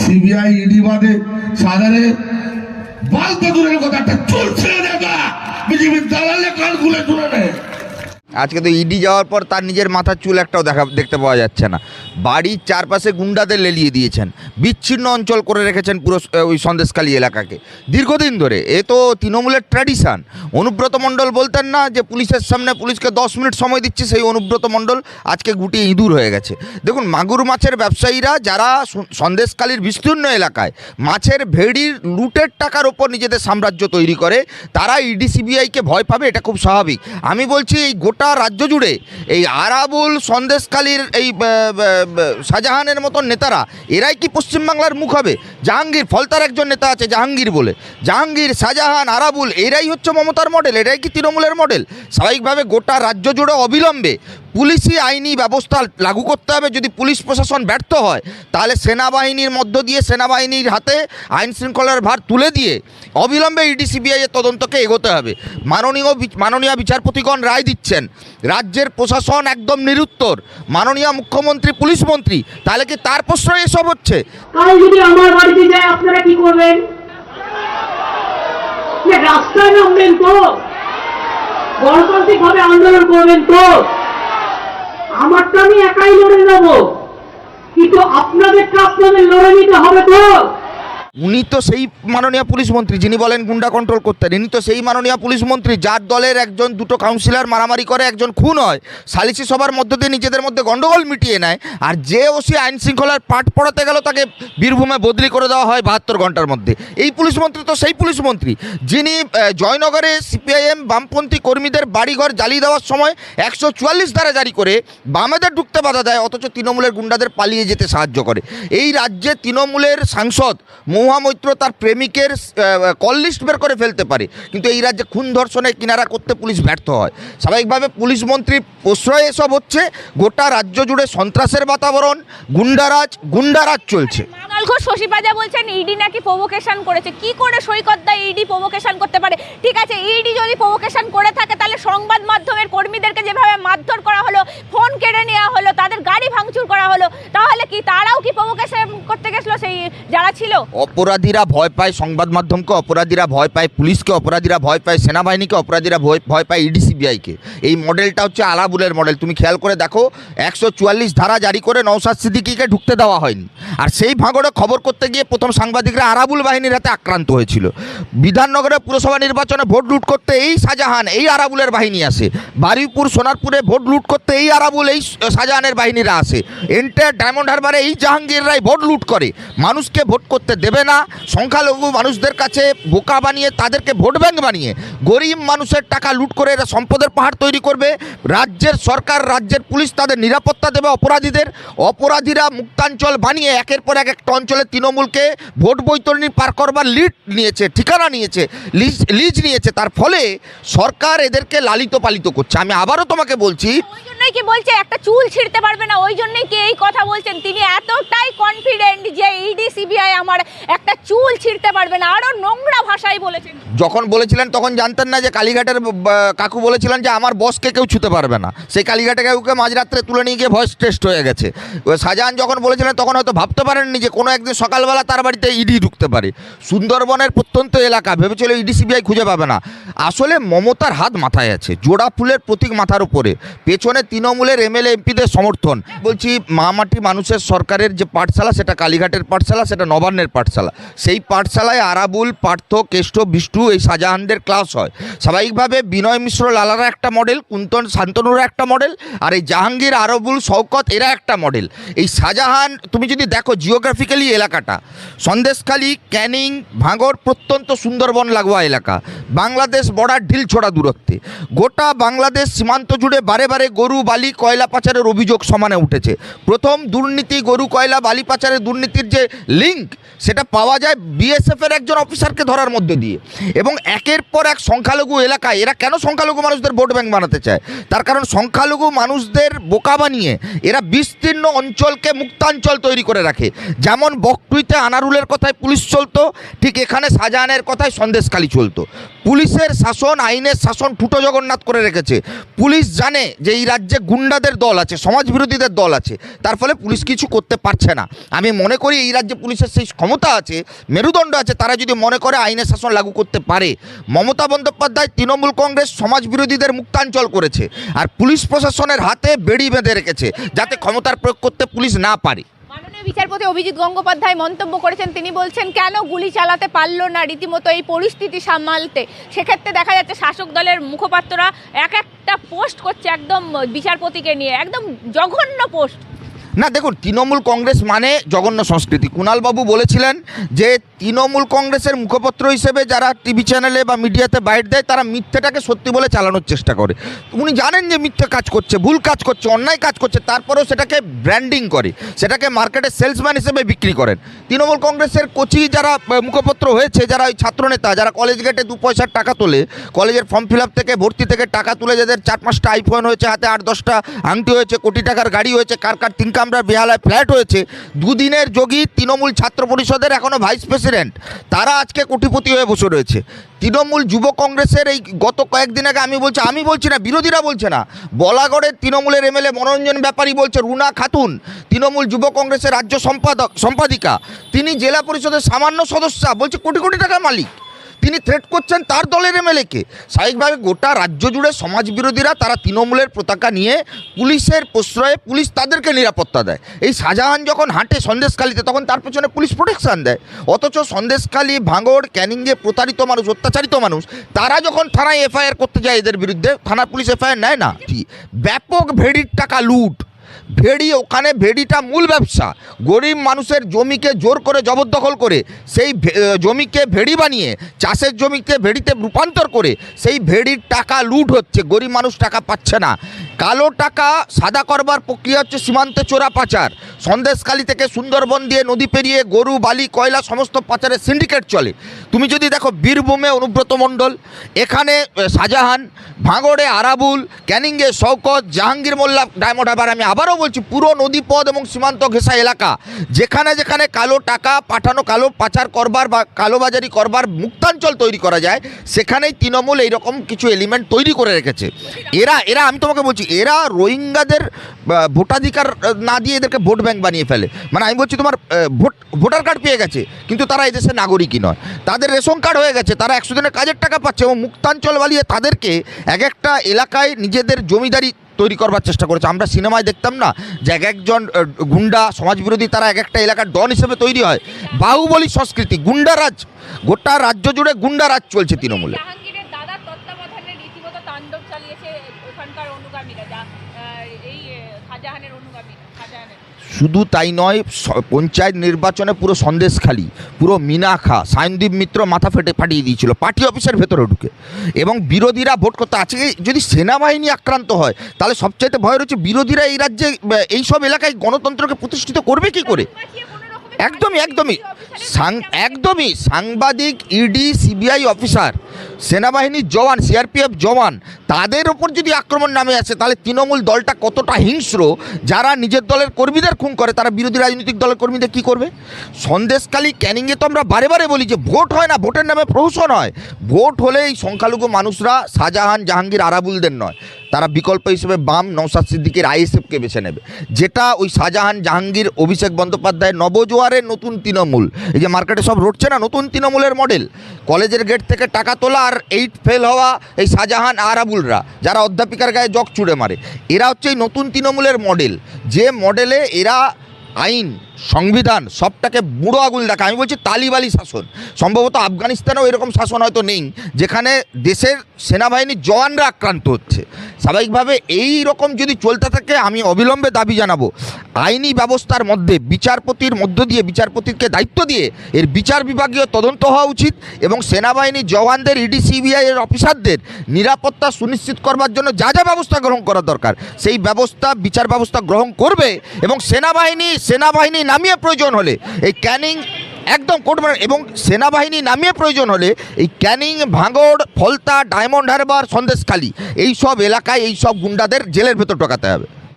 CBI ED বাদে সাধারে বালতো দূরের কথা একটা চুল ছেড়ে দেখা বিজেপির দালালে কান খুলে শুনে নেয়। আজকে তো ইডি যাওয়ার পর তার নিজের মাথার চুল একটাও দেখা, দেখতে পাওয়া যাচ্ছে না। বাড়ির চারপাশে গুন্ডাদের লেলিয়ে দিয়েছেন। বিচ্ছিন্ন অঞ্চল করে রেখেছেন পুরো ওই সন্দেশখালী এলাকাকে। দীর্ঘদিন ধরে, এ তো তৃণমূলের ট্র্যাডিশন অনুব্রত মণ্ডল বলতেন না যে পুলিশের সামনে পুলিশকে দশ মিনিট সময় দিচ্ছে, সেই অনুব্রত মণ্ডল আজকে গুটিয়ে ইঁদুর হয়ে গেছে। দেখুন, মাগুর মাছের ব্যবসায়ীরা যারা সন্দেশকালীর বিস্তীর্ণ এলাকায় মাছের ভেড়ির লুটের টাকার ওপর নিজেদের সাম্রাজ্য তৈরি করে, তারা ইডি, সিবিআইকে ভয় পাবে, এটা খুব স্বাভাবিক। আমি বলছি এই গোটা রাজ্য জুড়ে এই আরাবুল সন্দেশখালীর এই শাহজাহানের মতন নেতারা, এরাই কি পশ্চিমবাংলার মুখ হবে? জাহাঙ্গীর, ফলতার একজন নেতা আছে জাহাঙ্গীর বলে। জাহাঙ্গীর, শাহজাহান, আরাবুল, এরাই হচ্ছে মমতার মডেল এরাই কি তৃণমূলের মডেল স্বাভাবিকভাবে গোটা রাজ্য জুড়ে অবিলম্বে পুলিশি আইনি ব্যবস্থা লাগু করতে হবে। যদি পুলিশ প্রশাসন ব্যর্থ হয়, তাহলে সেনাবাহিনীর মধ্য দিয়ে সেনাবাহিনীর হাতে আইন শৃঙ্খলার ভার তুলে দিয়ে অবিলম্বে ইডি, সিবিআই এর তদন্তকে এগোতে হবে। মাননীয় মাননীয় বিচারপতিগণ রায় দিচ্ছেন, রাজ্যের প্রশাসন একদম নিরুত্তর। মাননীয় মুখ্যমন্ত্রী, পুলিশ মন্ত্রী, তাহলে কি তার প্রশ্রয় এসব হচ্ছে? আন্দোলন করবেন তো। আমারটা আমি একাই লড়ে নেব কিন্তু আপনাদেরটা আপনাদের লড়ে নিতে হবে তো। উনি তো সেই মাননীয় পুলিশ মন্ত্রী, যিনি বলেন গুন্ডা কন্ট্রোল করতেন ইনি তো সেই মাননীয় পুলিশ মন্ত্রী, যার দলের একজন, দুটো কাউন্সিলর মারামারি করে, একজন খুন হয় সালিসি সভার মধ্য দিয়ে নিজেদের মধ্যে গন্ডগোল মিটিয়ে নেয়, আর যে ওসি আইন শৃঙ্খলার পাঠ পড়াতে গেল, তাকে বীরভূমে বদলি করে দেওয়া হয় বাহাত্তর ঘণ্টার মধ্যে। এই পুলিশ মন্ত্রী তো সেই পুলিশ মন্ত্রী, যিনি জয়নগরে সিপিআইএম বামপন্থী কর্মীদের বাড়িঘর জ্বালিয়ে দেওয়ার সময় একশো চুয়াল্লিশ ধারা জারি করে বামেদের ঢুকতে বাধা দেয়, অথচ তৃণমূলের গুন্ডাদের পালিয়ে যেতে সাহায্য করে। এই রাজ্যে তৃণমূলের সাংসদ মহুয়া মৈত্র তার প্রেমিকের কল লিস্ট বের করে ফেলতে পারে। কিন্তু এই রাজ্যে খুন ধর্ষণের কিনারা করতে পুলিশ ব্যর্থ হয়। স্বাভাবিকভাবে পুলিশ মন্ত্রীর প্রশ্রয় এসব হচ্ছে, গোটা রাজ্য জুড়ে সন্ত্রাসের বাতাবরণ, গুন্ডারাজ গুন্ডারাজ চলছে। বলছেন ইডি নাকি করেছে। করে প্রভোকেশন করতে পারে? ঠিক আছে ইডি যদি করে থাকে, তাহলে সংবাদ মাধ্যমের কর্মীদেরকে যেভাবে মারধর করা হলো, ফোন কেড়ে নেওয়া হলো, তাদের গাড়ি করা হলো, তাহলে কি তারাও কি প্রভোকেশন করতে সেই যারা ছিল? অপরাধীরা ভয় পায় সংবাদ মাধ্যমকে, অপরাধীরা ভয় পায় পুলিশকে, অপরাধীরা ভয় পায় সেনাবাহিনীকে, অপরাধীরা ভয় ভয় পায় ইডি সিবিআইকে। এই মডেলটা হচ্ছে আলাবুলের মডেল। তুমি খেয়াল করে দেখো, একশো চুয়াল্লিশ ধারা জারি করে নৌসাদ সিদ্দিকিকে ঢুকতে দেওয়া হয়নি। আর সেই ভাঙড়ে খবর করতে গিয়ে প্রথম সাংবাদিকরা আরাবুল বাহিনীর হাতে আক্রান্ত হয়েছিল। বিধাননগরে পুরসভা নির্বাচনে ভোট লুট করতে এই শাহজাহান, এই আরাবুলের বাহিনী আসে। বারুইপুর, সোনারপুরে ভোট লুট করতে এই আরাবুল, এই শাহজাহানের বাহিনীরা আসে। এন্টার ডায়মন্ড হারবারে এই জাহাঙ্গীররাই ভোট লুট করে। মানুষকে ভোট করতে দেবে না, সংখ্যালঘু মানুষদের কাছে বোকা বানিয়ে তাদেরকে ভোট ব্যাঙ্ক বানিয়ে গরিব মানুষের টাকা লুট করে এরা সম্পদের পাহাড় তৈরি করবে। রাজ্যের সরকার, রাজ্যের পুলিশ তাদের নিরাপত্তা দেবে অপরাধীদের। অপরাধীরা মুক্তাঞ্চল বানিয়ে একের পর এক একটা অঞ্চলে তৃণমূলকে ভোট বৈতরণী পার করবার লিড নিয়েছে, ঠিকানা নিয়েছে, লিজ লিজ নিয়েছে। তার ফলে সরকার এদেরকে লালিত পালিত করছে। আমি আবারও তোমাকে বলছি ওই জন্যই কি বলছে, একটা চুল ছিঁড়তে পারবে না? ওই জন্যই কি এই কথা বলছেন। তিনি এতটাই কনফিডেন্ট যে ইডি সিবিআই আমার একটা চুল ছিঁড়তে পারবে না। আরও নোংরা ভাষায় বলেছেন। যখন বলেছিলেন, তখন জানতেন না যে কালীঘাটের কাকু বলেছিলেন যে আমার বসকে কেউ ছুতে পারবে না। সেই কালীঘাটে কাকুকে মাঝরাত্রে তুলে নিয়ে গিয়ে ভয়েস টেস্ট হয়ে গেছে। শাহজাহান যখন বলেছিলেন, তখন হয়তো ভাবতে পারেননি যে কোনো একদিন সকালবেলা তার বাড়িতে ইডি ঢুকতে পারে। সুন্দরবনের প্রত্যন্ত এলাকা, ভেবেছিল ইডি সিবিআই খুঁজে পাবে না। আসলে মমতার হাত মাথায় আছে, জোড়া ফুলের প্রতীক মাথার উপরে। পেছনে তৃণমূলের এমএলএ এমপিদের সমর্থন। বলছি মামাটি মানুষের সরকারের যে পাঠশালা, সেটা কালীঘাটের পাঠশালা, সেটা নবান্নের পাঠশালা। সেই পাঠশালায় আরাবুল, পার্থ, কেষ্ট বিষ্টু এই শাহজাহানদের ক্লাস হয়। স্বাভাবিকভাবে বিনয় মিশ্র, লালারা একটা মডেল কুন্তন শান্তনুরা একটা মডেল আর এই জাহাঙ্গীর, আরবুল, শওকত, এরা একটা মডেল এই শাহজাহান, তুমি যদি দেখো জিওগ্রাফিক্যালি এলাকাটা, সন্দেশখালী, ক্যানিং, ভাঙর প্রত্যন্ত সুন্দরবন লাগোয়া এলাকা। বাংলাদেশ বর্ডার ঢিল ছোড়া দূরত্বে। গোটা বাংলাদেশ সীমান্ত জুড়ে বারে বারে গরু বালি কয়লা পাচারের অভিযোগ সমানে উঠেছে। প্রথম দুর্নীতি গরু কয়লা বালি পাচারের দুর্নীতির যে লিঙ্ক সেটা পাওয়া যায় বিএসএফ এর একজন অফিসারকে ধরার মধ্যে দিয়ে। এবং একের পর এক সংখ্যালঘু এলাকায়, এরা কেন সংখ্যালঘু মানুষদের ভোট ব্যাংক বানাতে চায়? তার কারণ সংখ্যালঘু মানুষদের বোকা বানিয়ে এরা বিস্তীর্ণ অঞ্চলকে মুক্তাঞ্চল তৈরি করে রাখে। যেমন বকটুইতে আনারুলের কথায় পুলিশ চলতো, ঠিক এখানে শাহজাহানের কথায় সন্দেশখালি চলতো। পুলিশের শাসন, আইনের শাসন ফুটো জগন্নাথ করে রেখেছে। পুলিশ জানে যে এই রাজ্যে গুন্ডাদের দল আছে সমাজ বিরোধীদের দল আছে, তার ফলে পুলিশ কিছু করতে পারছে না। আমি মনে করি এই রাজ্যে পুলিশের সেই ক্ষমতা আছে, মেরুদণ্ড আছে, তারা যদি মনে করে আইনের শাসন লাগু করতে পারে। মমতা বন্দ্যোপাধ্যায় তৃণমূল কংগ্রেস সমাজ বিরোধীদের মুক্তাঞ্চল করেছে, আর পুলিশ প্রশাসনের হাতে বেড়ি বেঁধে রেখেছে, যাতে ক্ষমতার প্রয়োগ করতে পুলিশ না পারে। বিচারপতি অভিজিৎ গঙ্গোপাধ্যায় মন্তব্য করেছেন। তিনি বলছেন, কেন গুলি চালাতে পারল না রীতিমতো এই পরিস্থিতি সামালতে? সেক্ষেত্রে দেখা যাচ্ছে শাসক দলের মুখপাত্ররা এক একটা পোস্ট করছে একদম বিচারপতিকে নিয়ে, একদম জঘন্য পোস্ট। না, দেখুন, তৃণমূল কংগ্রেস মানে জঘন্য সংস্কৃতি। কুণালবাবু বলেছিলেন যে তৃণমূল কংগ্রেসের মুখপত্র হিসেবে যারা টিভি চ্যানেলে বা মিডিয়াতে বাইট দেয়, তারা মিথ্যেটাকে সত্যি বলে চালানোর চেষ্টা করে। উনি জানেন যে মিথ্যে কাজ করছে, ভুল কাজ করছে, অন্যায় কাজ করছে, তারপরেও সেটাকে ব্র্যান্ডিং করে, সেটাকে মার্কেটে সেলসম্যান হিসেবে বিক্রি করেন। তৃণমূল কংগ্রেসের কোচি যারা মুখপত্র হয়েছে, যারা ওই ছাত্রনেতা, যারা কলেজ গেটে দু পয়সার টাকা তোলে কলেজের ফর্ম ফিল থেকে ভর্তি থেকে টাকা তুলে, যাদের চার পাঁচটা আইফোন হয়েছে, হাতে আট দশটা আংটি হয়েছে, কোটি টাকার গাড়ি হয়েছে, কার কার তিন কামরার বেহালায় ফ্ল্যাট হয়েছে। দুদিনের যোগী তৃণমূল ছাত্র পরিষদের এখনও ভাইস প্রেসিডেন্ট। তারা আজকে কোটিপতি হয়ে বসে রয়েছে। তৃণমূল যুব কংগ্রেসের এই গত কয়েকদিন আগে আমি বলছি আমি বলছি না, বিরোধীরা বলছে না। বলাগড়ের তৃণমূলের এমএলএ মনোরঞ্জন ব্যাপারী বলছে, রুনা খাতুন তৃণমূল যুব কংগ্রেসের রাজ্য সম্পাদক, সম্পাদিকা। তিনি জেলা পরিষদের সামান্য সদস্যা, বলছে কোটি কোটি টাকার মালিক। তিনি থ্রেট করছেন তার দলের এমএলএকে। স্বাভাবিকভাবে গোটা রাজ্য জুড়ে সমাজ বিরোধীরা তারা তৃণমূলের পতাকা নিয়ে পুলিশের প্রশ্রয়ে পুলিশ তাদেরকে নিরাপত্তা দেয়। এই শাহজাহান যখন হাঁটে সন্দেশখালিতে, তখন তার পেছনে পুলিশ প্রোটেকশন দেয়। অথচ সন্দেশখালি, ভাঙড়, ক্যানিংয়ে প্রতারিত মানুষ, অত্যাচারিত মানুষ, তারা যখন থানায় এফআইআর করতে যায় এদের বিরুদ্ধে, থানার পুলিশ এফআইআর নেয় না। ব্যাপক ভেড়ির টাকা লুট। ভেড়ি, ওখানে ভেড়িটা মূল ব্যবসা। গরিব মানুষের জমিকে জোর করে জবরদখল করে, সেই জমিকে ভেড়ি বানিয়ে, চাষের জমিকে ভেড়িতে রূপান্তর করে, সেই ভেড়ির টাকা লুট হচ্ছে, গরিব মানুষ টাকা পাচ্ছে না। কালো টাকা সাদা করবার প্রক্রিয়া হচ্ছে সীমান্তে চোরা পাচার। সন্দেশখালি থেকে সুন্দরবন দিয়ে নদী পেরিয়ে গরু, বালি, কয়লা সমস্ত পাচারের সিন্ডিকেট চলে। তুমি যদি দেখো বীরভূমে অনুব্রত মণ্ডল, এখানে শাহজাহান, ভাঙড়ে আরাবুল, ক্যানিংয়ে শওকত, জাহাঙ্গীর মোল্লা, ডায়মন্ড আবার আমি আবারও বলছি, পুরো নদীপথ এবং সীমান্ত ঘেঁষা এলাকা, যেখানে যেখানে কালো টাকা পাঠানো, কালো পাচার করবার বা কালোবাজারি করবার মুক্তাঞ্চল তৈরি করা যায়, সেখানেই তৃণমূল এইরকম কিছু এলিমেন্ট তৈরি করে রেখেছে। এরা এরা, আমি তোমাকে বলছি, এরা রোহিঙ্গাদের ভোটাধিকার, না দিয়ে এদেরকে ভোট ব্যাংক বানিয়ে ফেলে। মানে আমি বলছি তোমার ভোট, ভোটার কার্ড পেয়ে গেছে, কিন্তু তারা এই দেশের নাগরিকই নয়। তাদের রেশন কার্ড হয়ে গেছে, তারা একশো দিনের কাজের টাকা পাচ্ছে এবং মুক্তাঞ্চল বালিয়ে তাদেরকে এক একটা এলাকায় নিজেদের জমিদারি তৈরি করবার চেষ্টা করেছে। আমরা সিনেমায় দেখতাম না যে এক একজন গুন্ডা, সমাজবিরোধী তারা এক একটা এলাকার ডন হিসেবে তৈরি হয়। বাহুবলী সংস্কৃতি, গুন্ডারাজ, গোটা রাজ্য জুড়ে গুন্ডারাজ চলছে তৃণমূলে। তাণ্ডব চালিয়েছে ওখানকার অনুগামীরা, যা এই শাহজাহানের অনুগামী শাহজাহানের। শুধু তাই নয় পঞ্চায়েত নির্বাচনে পুরো সন্দেশখালি, পুরো মিনাখা সায়নদীপ মিত্র মাথা ফেটে ফাটিয়ে দিয়েছিল, পার্টি অফিসের ভেতরে ঢুকে। এবং বিরোধীরা ভোট করতে আজকে যদি সেনাবাহিনী আক্রান্ত হয়, তাহলে সবচাইতে ভয় রয়েছে বিরোধীরা এই রাজ্যে এই সব এলাকায় গণতন্ত্রকে প্রতিষ্ঠিত করবে কি করে? একদমই একদমই। একদমই। সাংবাদিক, ইডি, সিবিআই অফিসার সেনাবাহিনীর জওয়ান সিআরপিএফ জওয়ান, তাদের ওপর যদি আক্রমণ নামে আসে, তাহলে তৃণমূল দলটা কতটা হিংস্র? যারা নিজের দলের কর্মীদের খুন করে, তারা বিরোধী রাজনৈতিক দলের কর্মীদের কি করবে? সন্দেশকালী ক্যানিংয়ে তো আমরা বারে বারে বলি যে, ভোট হয় না, ভোটের নামে প্রহসন হয়। ভোট হলে এই সংখ্যালঘু মানুষরা শাহজাহান, জাহাঙ্গীর, আরাবুলদের নয়। তারা বিকল্প হিসেবে বাম নৌসাদ সিদ্দিকের আইএসএফকে বেছে নেবে। যেটা ওই শাহজাহান, জাহাঙ্গীর, অভিষেক বন্দ্যোপাধ্যায়, নবজোয়ারের নতুন তৃণমূল। এই যে মার্কেটে সব রটছে না, নতুন তৃণমূলের মডেল। কলেজের গেট থেকে টাকা তোলা আর এইট ফেল হওয়া এই শাহজাহান আরাবুলরা যারা অধ্যাপিকার গায়ে জগ চুড়ে মারে। এরা হচ্ছে এই নতুন তৃণমূলের মডেল যে মডেলে এরা আইন, সংবিধান, সবটাকে বুড়ো আগুল দেখা আমি বলছি তালিবালি শাসন। সম্ভবত আফগানিস্তানেও এরকম শাসন হয়তো নেই, যেখানে দেশের সেনাবাহিনীর জওয়ানরা আক্রান্ত হচ্ছে। স্বাভাবিকভাবে এই রকম যদি চলতে থাকে, আমি অবিলম্বে দাবি জানাব, আইনি ব্যবস্থার মধ্যে বিচারপতির মধ্য দিয়ে, বিচারপতিকে দায়িত্ব দিয়ে এর বিচার বিভাগীয় তদন্ত হওয়া উচিত এবং সেনাবাহিনী জওয়ানদের, ইডি, সিবিআই এর অফিসারদের নিরাপত্তা সুনিশ্চিত করবার জন্য যা যা ব্যবস্থা গ্রহণ করা দরকার, সেই ব্যবস্থা, বিচার ব্যবস্থা গ্রহণ করবে এবং সেনাবাহিনী সেনাবাহিনী নামিয়ে প্রয়োজন হলে এই ক্যানিং একদম কোর্ট এবং সেনাবাহিনী নামিয়ে প্রয়োজন হলে এই ক্যানিং, ভাঙড়, ফলতা, ডায়মন্ড হারবার, সন্দেশখালী এই সব এলাকায় এই সব গুন্ডাদের জেলের ভেতর ঢোকাতে হবে।